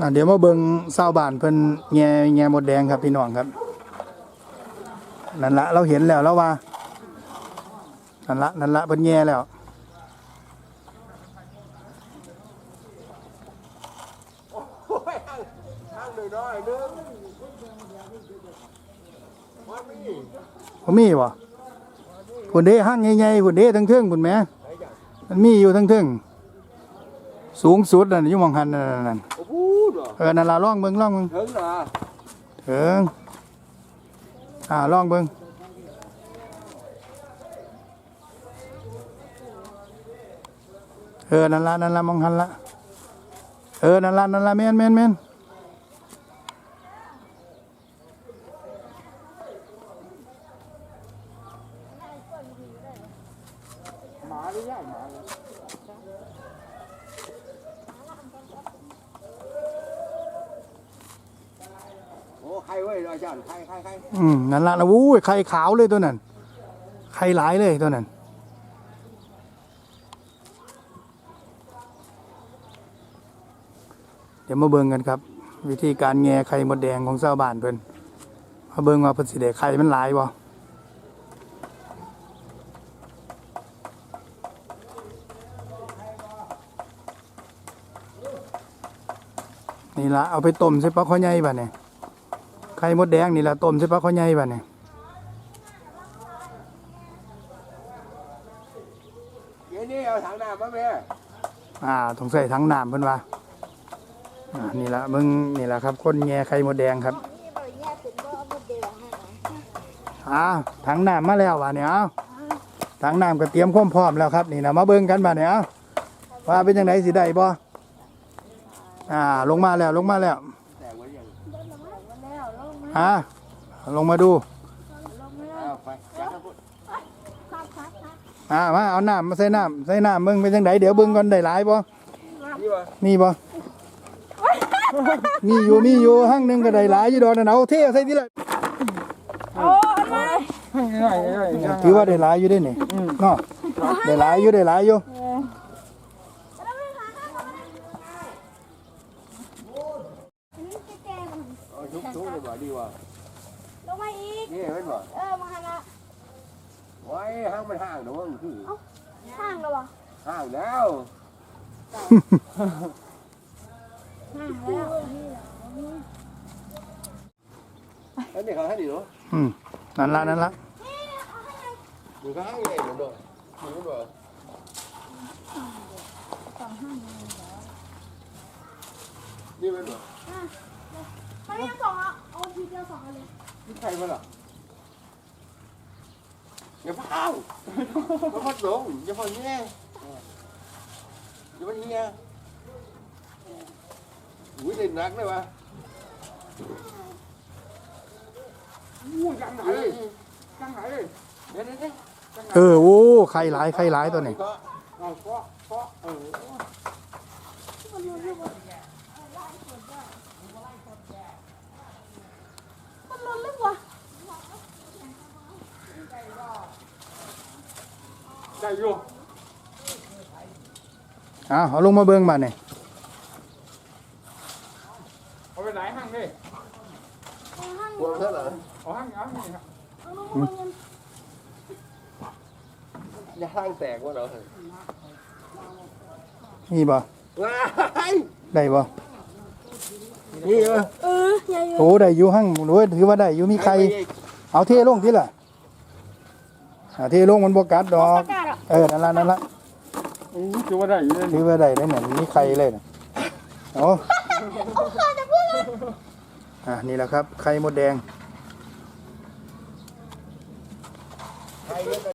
อะเดี๋ยวมาเบิ่งเศร้าวบ้านเพิ่นแง่แง่หมดแดงครับพี่น้องครับนั่นละเราเห็นแล้วแล้วว่านั่นละนั่นละเพิ่นแง่แล้วโอ้ยห้างห้างน้อยๆนึงมันมีผมมีบ่พุ่นเด้ห้างใหญ่ๆพุ่นเด้ทั้งเทิงพุ่นแหมมันมีอยู่ทั้งเทิง สูงสุดนั่นอยู่หมองหันนั่นนั่นนั่นโอ้โหเนาะเออนั่นล่ะลองเบิ่งลองเบิ่ง ถึงนะเถิงอ่าลองเบิ่งเออ นั่นละนั่นละมองหันละ เออ นั่นละนั่นละแม่นแม่นแม่นหมาหรือยังหมา โอ้ใครเว้ยอาจารย์ใครใครใครอืมนั่นละนะวู้ยไข่ขาวเลยตัวนั้นไข่หลายเลยตัวนั้นเดี๋ยวมาเบิ่งกันครับ วิธีการแง่ไข่มดแดงของชาวบ้านเพิ่นมาเบิ่งว่าเพิ่นสิได้ไข่มันหลายบ่นี่ละเอาไปต้มใส่ปลาข้อใหญ่บัดนี้ไข่มดแดงนี่ละต้มใส่ปลาข้อใหญ่บัดนี้เดี๋ยวนี้เอาถังน้ำมาแม่อ่าต้องใส่ทั้งน้ำเพิ่นว่าอ่านี่ละมึงนี่ละครับคนแง่ไข่มดแดงครับนี่บริญญาถึงว่าบุเดียวให้อ่าถังน้ำมาแล้วว่ะเนี่ยเอาถังน้ำก็เตรียมความพร้อมแล้วครับนี่นะมาเบิ่งกันบ่เนี่ยเอาว่าเป็นจังไดสิได้บ่อ่าลงมาแล้วลงมาแล้วแต่ไว้ยัง แล้วลงมาอ่าลงมาดูลงมาเอาไปจัดนะพุ่นครับครับครับอ่ามาเอาน้ำมาใส่น้ำใส่น้ำมึงเป็นจังไดเดี๋ยวเบิ่งก่อนได้หลายบ่นี่วะมีบ่มีอยู่มีอยู่หั่งหนึงก็ได้หลายอยู่ดอกนั่นเอาเทใส่ทีละโอ้อะไรถือว่าได้หลายอยู่เด้นี่เนาะได้หลายอยู่ได้หลายอยู่ นี่จะแกง เอาชุ บชุบเลยบ่ดีวะลงมาอีก นี่เห็นบ่เออมาหันละไว้ห้างมันห่างเดี๋ยวมันคือข้างแล้ววะห่างแล้วข้างแล้วอันนี้เขาให้ดีเนาะอืมนั่นละนั่นละดูเขาให้ใหญ่เหมือนเดิมเหมือนเดิมนี่เป็นบ่มันยังสองอะเอา ทีเดียวสองอันเลยนี่ใครมาล่ะอย่าพังอย่าพัดลงอย่าพัดแง่อย่าพัดเฮียอุ้ยเล่นนักเลยวะอู้จังไหนจังไหนเดี๋ยวเดี๋ยวเดี๋ยวเออโอ้ไข่หลายไข่หลายตัวนี้ก็เอาเคาะเคาะเออมันลนเลยวะ ได้ อยู่อ่าเอาลงมาเบิ่งบัดนี่เอาไปไหนห้างนี่เอาห้างกลัวเท่าไหร่เอาห้างเอาห้างนี่ครับเอาลงมาเงินอย่าห้างแตกวะเนาะมีบ่ว้ายได้บ่นี่เออเออใหญ่โอ้ได้อยู่หั่งโอ้ยถือว่าได้อยู่มีไข่เอาเทลงทีละอ่าเทลงมันบ่กัดดอกประกาศอะ เออนั่นละนั่นละอู้ถือว่าได้อยู่เลยถือว่าได้ได้เนี่ยมีไข่เลยน่ะโอ้เอาขาจะพูดเลยอ่านี่แหละครับไข่มดแดง